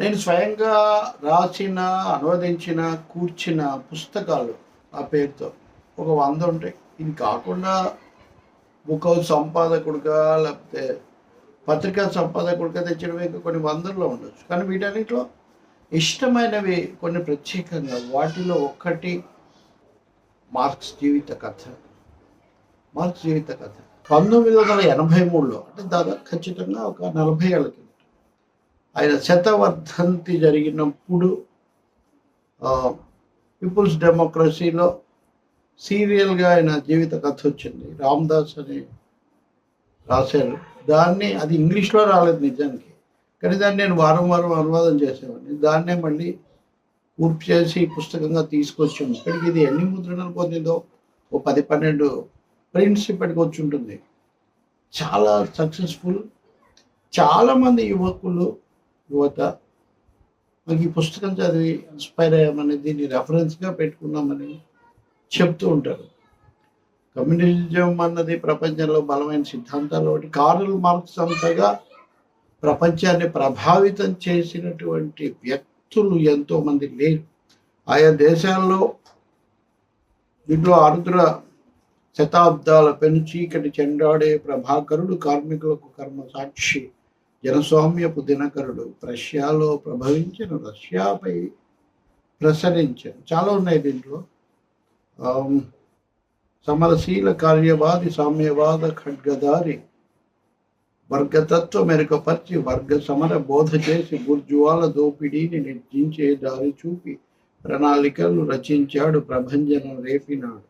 నేను స్వయంగా రాసిన అనువదించిన కూర్చిన పుస్తకాలు ఆ పేరుతో ఒక వంద ఉంటాయి. ఇది కాకుండా బుక్ హౌస్ సంపాదకుడుగా లేకపోతే పత్రికా సంపాదకుడిగా తెచ్చినవి ఇంకా కొన్ని వందల్లో ఉండొచ్చు. కానీ వీటన్నిటిలో ఇష్టమైనవి కొన్ని ప్రత్యేకంగా వాటిలో ఒక్కటి మార్క్స్ జీవిత కథ. మార్క్స్ జీవిత కథ. పంతొమ్మిది వందల ఎనభై మూడులో అంటే దాదాపు ఖచ్చితంగా ఒక నలభై ఏళ్ళ కింద ఆయన శతవర్ధంతి జరిగినప్పుడు పీపుల్స్ డెమోక్రసీలో సీరియల్గా ఆయన జీవిత కథ వచ్చింది. రామ్దాస్ అని రాశారు. దాన్ని అది ఇంగ్లీష్లో రాలేదు నిజానికి. కానీ దాన్ని నేను వారం వారం అనువాదం చేసేవాడిని. దాన్నే మళ్ళీ పూర్తి చేసి పుస్తకంగా తీసుకొచ్చాను. ఇక్కడికి ఇది ఎన్ని ముద్రణలు పొందిందో ఓ పది పన్నెండు ప్రింట్స్ ఇప్పటికి వచ్చి ఉంటుంది. చాలా సక్సెస్ఫుల్. చాలామంది యువకులు యువత. మనకి ఈ పుస్తకం చదివి ఇన్స్పైర్ అయ్యామని దీన్ని రెఫరెన్స్గా పెట్టుకున్నామని చెప్తూ ఉంటారు. కమ్యూనిజం అన్నది ప్రపంచంలో బలమైన సిద్ధాంతాలు ఒకటి కార్ల్ మార్క్స్ అంతగా ప్రపంచాన్ని ప్రభావితం చేసినటువంటి వ్యక్తులు ఎంతోమంది లేరు. ఆయా దేశాల్లో ఇంట్లో ఆరుద్ర శతాబ్దాల పెను చీకటి చెండాడే ప్రభాకరుడు కార్మికులకు కర్మ సాక్షి జనస్వామ్యపు దినకరుడు ప్రష్యాలో ప్రభవించిన రష్యాపై ప్రసరించాను. చాలా ఉన్నాయి దీంట్లో. సమరశీల కార్యవాది సామ్యవాద ఖడ్గదారి వర్గతత్వ మెరుగుపరిచి వర్గ సమర బోధ చేసి బుర్జువాల దోపిడీని నిర్జించే దారి చూపి ప్రణాళికలు రచించాడు ప్రభంజనం రేపినాడు.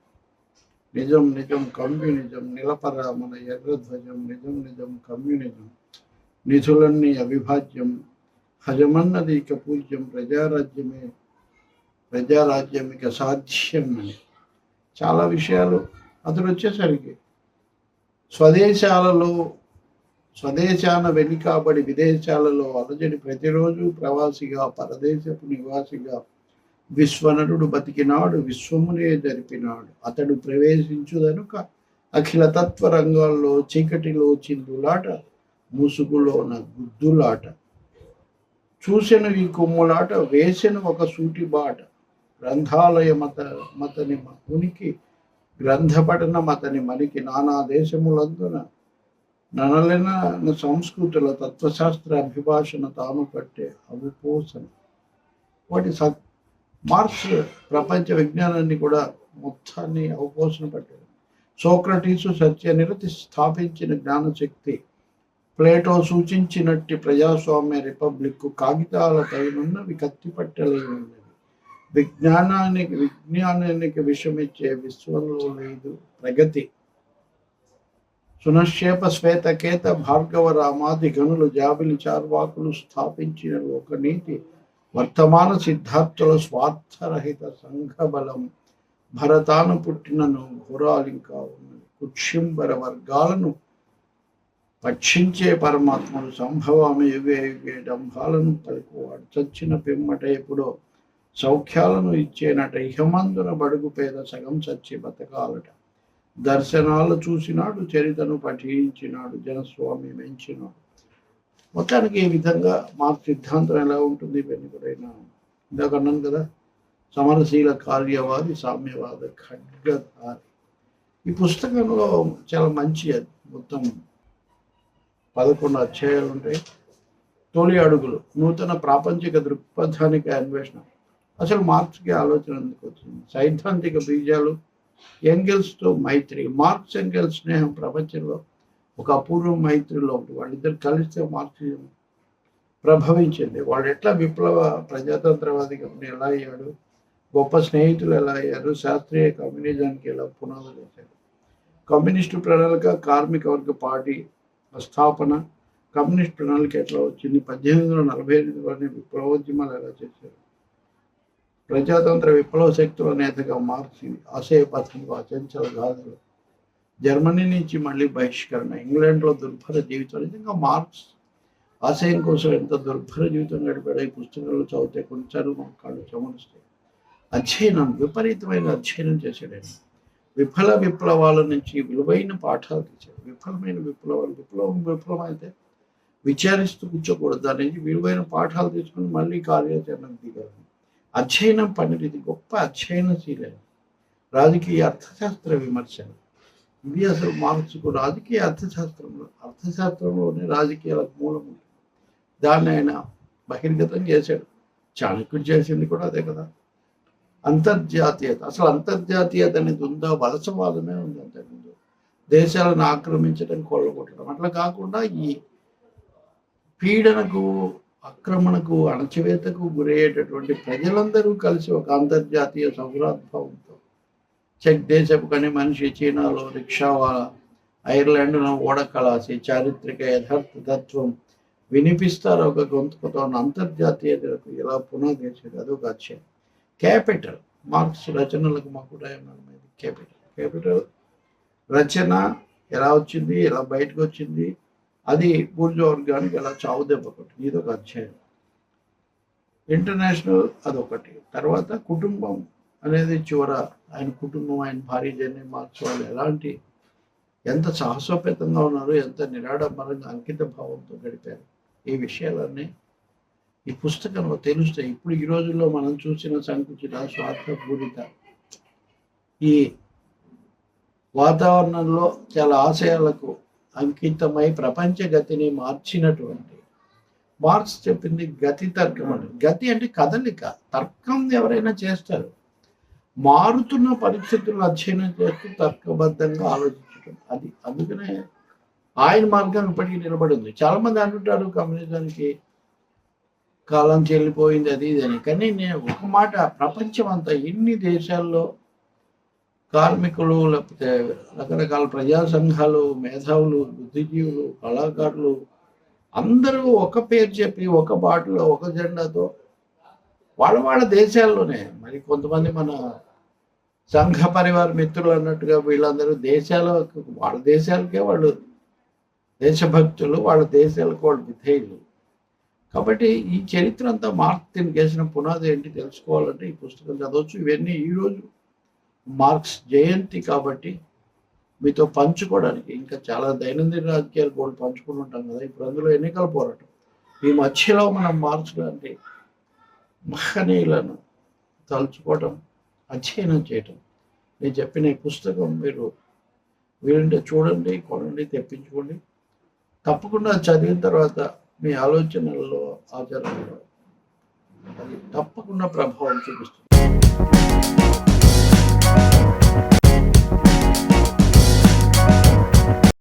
నిజం నిజం కమ్యూనిజం నిలపరా మన ఎర్రధ్వజం నిజం నిజం కమ్యూనిజం. నిధులన్నీ అవిభాజ్యం హజమన్నది ఇక పూజ్యం ప్రజారాజ్యమే ప్రజారాజ్యం ఇక సాధ్యం అని. చాలా విషయాలు అతను వచ్చేసరికి స్వదేశాలలో స్వదేశాన వెనుకబడి విదేశాలలో అలజడి ప్రతిరోజు ప్రవాసిగా పరదేశపు నివాసిగా విశ్వనరుడు బతికినాడు విశ్వమునే జరిపినాడు. అతడు ప్రవేశించుదనుక అఖిల తత్వ రంగాల్లో చీకటిలో చిందులాట ముసుగులోన గుద్దులాట. చూసిన ఈ కొమ్ములాట వేసిన ఒక సూటి బాట. గ్రంథాలయ మత మతని ఉనికి గ్రంథపఠన మతని మనకి నానా దేశములందున ననలిన సంస్కృతుల తత్వశాస్త్ర అభిభాషణ తాను పట్టే అవిపోసన. వాటి సత్ మార్క్స్ ప్రపంచ విజ్ఞానాన్ని కూడా మొత్తాన్ని అవపోసన పట్టారు. సోక్రటీసు సత్యనిరతి స్థాపించిన జ్ఞానశక్తి ప్లేటో సూచించినట్టి ప్రజాస్వామ్య రిపబ్లిక్ కాగితాల కాగితాలపైనున్నవి కత్తిపట్టలేనున్నవి విజ్ఞానానికి విజ్ఞానానికి విషమిచ్చే విశ్వంలో లేదు ప్రగతి. సునశ్చేప శ్వేతకేత భార్గవ రామాది గనులు జాబిలి చార్వాకులు స్థాపించిన లోకనీతి వర్తమాన సిద్ధార్థుల స్వార్థరహిత సంఘబలం. భరతాను పుట్టినను ఘోరాలింకా ఉన్నది. కుక్షింబర వర్గాలను పక్షించే పరమాత్మను సంభవామి యుగే యుగే డంభాలను పలుకువాడు. చచ్చిన పిమ్మట ఎప్పుడో సౌఖ్యాలను ఇచ్చేనట. ఇహమందున బడుగు పేద సగం చచ్చి బతకాలట. దర్శనాలు చూసినాడు చరితను పఠించినాడు జనస్వామి మెంచినాడు మొత్తానికి ఈ విధంగా మా సిద్ధాంతం ఎలా ఉంటుంది? ఇవన్నీ కూడా ఇందాక అన్నాను కదా సమరశీల కార్యవాది సామ్యవాద ఖడ్గధారి. ఈ పుస్తకంలో చాలా మంచి అది మొత్తం పదకొండు అధ్యాయాలు ఉంటాయి. తొలి అడుగులు నూతన ప్రాపంచిక దృక్పథానికి అన్వేషణ. అసలు మార్క్స్కి ఆలోచన ఎందుకు వచ్చింది? సైద్ధాంతిక బీజాలు ఎంగిల్స్తో మైత్రి మార్క్స్ ఎంగిల్స్ స్నేహం ప్రపంచంలో ఒక అపూర్వ మైత్రిలో ఉంటుంది వాళ్ళిద్దరు కలిస్తే మార్క్సిజం ప్రభవించింది. వాళ్ళు ఎట్లా విప్లవ ప్రజాతంత్రవాదిగా ఎలా అయ్యాడు? గొప్ప స్నేహితులు ఎలా అయ్యారు? శాస్త్రీయ కమ్యూనిజానికి ఎలా పునాదులు వేశారు? కమ్యూనిస్టు ప్రణాళిక కార్మిక వర్గ పార్టీ స్థాపన కమ్యూనిస్ట్ ప్రణాళిక ఎట్లా వచ్చింది? పద్దెనిమిది వందల నలభై ఎనిమిదిలోనే విప్లవోద్యమాలు ఎలా చేశారు? ప్రజాతంత్ర విప్లవ శక్తుల నేతగా మార్చి ఆశయ పథంలో అచంచల గాథలు. జర్మనీ నుంచి మళ్ళీ బహిష్కరణ ఇంగ్లాండ్లో దుర్భర జీవితం నిజంగా మార్క్స్ ఆశయం కోసం ఎంత దుర్భర జీవితం గడిపాడో ఈ పుస్తకాలు చదివితే కొంచెం మా కాళ్ళు చమరుస్తాయి. అధ్యయనం విపరీతమైన అధ్యయనం చేశాడు విఫల విప్లవాల నుంచి విలువైన పాఠాలు తీశారు. విఫలమైన విప్లవాలు విప్లవం విప్లవం అయితే విచారిస్తూ కూర్చోకూడదు. దాని నుంచి విలువైన పాఠాలు తీసుకుని మళ్ళీ కార్యాచరణకు దిగాలి. అధ్యయనం పనిది ఇది గొప్ప అధ్యయనశీలే. రాజకీయ అర్థశాస్త్ర విమర్శలు. ఇది అసలు మార్క్స్కు రాజకీయ అర్థశాస్త్రంలో అర్థశాస్త్రంలోనే రాజకీయాలకు మూలం ఉంటుంది. దాన్ని ఆయన బహిర్గతం చేశాడు. చాణక్యుడు చేసింది కూడా అదే కదా. అంతర్జాతీయత. అసలు అంతర్జాతీయత అనేది ఉందా? వలసవాదమే ఉంది అంతకుముందు. దేశాలను ఆక్రమించడం కొల్లగొట్టడం. అట్లా కాకుండా ఈ పీడనకు ఆక్రమణకు అణచివేతకు గురయ్యేటటువంటి ప్రజలందరూ కలిసి ఒక అంతర్జాతీయ సౌరాద్భావంతో చెక్ దేశపు కానీ మనిషి చీనాలో రిక్షావాలా ఐర్లాండ్లో ఓడకలాసి చారిత్రక యథార్థ తత్వం వినిపిస్తారు ఒక గొంతుకుతో అంతర్జాతీయతకు ఎలా పునాదేశారు అదొక అధ్యాయం క్యాపిటల్. మార్క్స్ రచనలకు మకుటాయమైనది క్యాపిటల్. క్యాపిటల్ రచన ఎలా వచ్చింది ఎలా బయటకు వచ్చింది అది బూర్జ వర్గానికి ఎలా చావు దెబ్బ కొట్టింది ఇది ఒక అధ్యాయం. ఇంటర్నేషనల్ అదొకటి. తర్వాత కుటుంబం అనేది చివర ఆయన కుటుంబం ఆయన భార్య జర్నీ మార్క్స్ వాళ్ళు ఎలాంటి ఎంత సాహసోపేతంగా ఉన్నారు ఎంత నిరాడంబరంగా అంకిత భావంతో గడిపారు. ఈ విషయాలన్నీ ఈ పుస్తకంలో తెలుస్తాయి. ఇప్పుడు ఈ రోజుల్లో మనం చూసిన సంకుచిత స్వార్థపూరిత ఈ వాతావరణంలో చాలా ఆశయాలకు అంకితమై ప్రపంచ గతిని మార్చినటువంటి మార్క్స్ చెప్పింది గతి తర్కం అంటే గతి అంటే కదలిక తర్కం ఎవరైనా చేస్తారు. మారుతున్న పరిస్థితులను అధ్యయనం చేస్తూ తర్కబద్ధంగా ఆలోచించడం అది అందుకనే ఆయన మార్గం ఇప్పటికీ నిలబడి ఉంది. చాలా మంది అంటుంటారు కమ్యూనిజానికి కాలం చెల్లిపోయింది అది ఇది అని. కానీ నేను ఒక మాట ప్రపంచం అంతా ఎన్ని దేశాల్లో కార్మికులు లేకపోతే రకరకాల ప్రజా సంఘాలు మేధావులు బుద్ధిజీవులు కళాకారులు అందరూ ఒక పేరు చెప్పి ఒక బాటలో ఒక జెండాతో వాళ్ళ వాళ్ళ దేశాల్లోనే. మరి కొంతమంది మన సంఘ పరివార మిత్రులు అన్నట్టుగా వీళ్ళందరూ దేశాల వాళ్ళ దేశాలకే వాళ్ళు దేశభక్తులు వాళ్ళ దేశాలకు వాళ్ళు విధేయులు. కాబట్టి ఈ చరిత్ర అంతా మార్క్ దీనికి పునాది ఏంటి తెలుసుకోవాలంటే ఈ పుస్తకం చదవచ్చు. ఇవన్నీ ఈరోజు మార్క్స్ జయంతి కాబట్టి మీతో పంచుకోవడానికి ఇంకా చాలా దైనందిన రాజకీయాలు కూడా పంచుకుని ఉంటాం కదా. ఇప్పుడు అందులో ఎన్నికల పోరాటం. ఈ మధ్యలో మనం మార్క్స్ లాంటి మహనీయులను తలుచుకోవటం అధ్యయనం చేయటం. నేను చెప్పిన ఈ పుస్తకం మీరు వీలుంటే చూడండి కొనండి తెప్పించుకోండి. తప్పకుండా చదివిన తర్వాత మీ ఆలోచనల్లో ఆచరణలో అది తప్పకుండా ప్రభావం చూపిస్తుంది.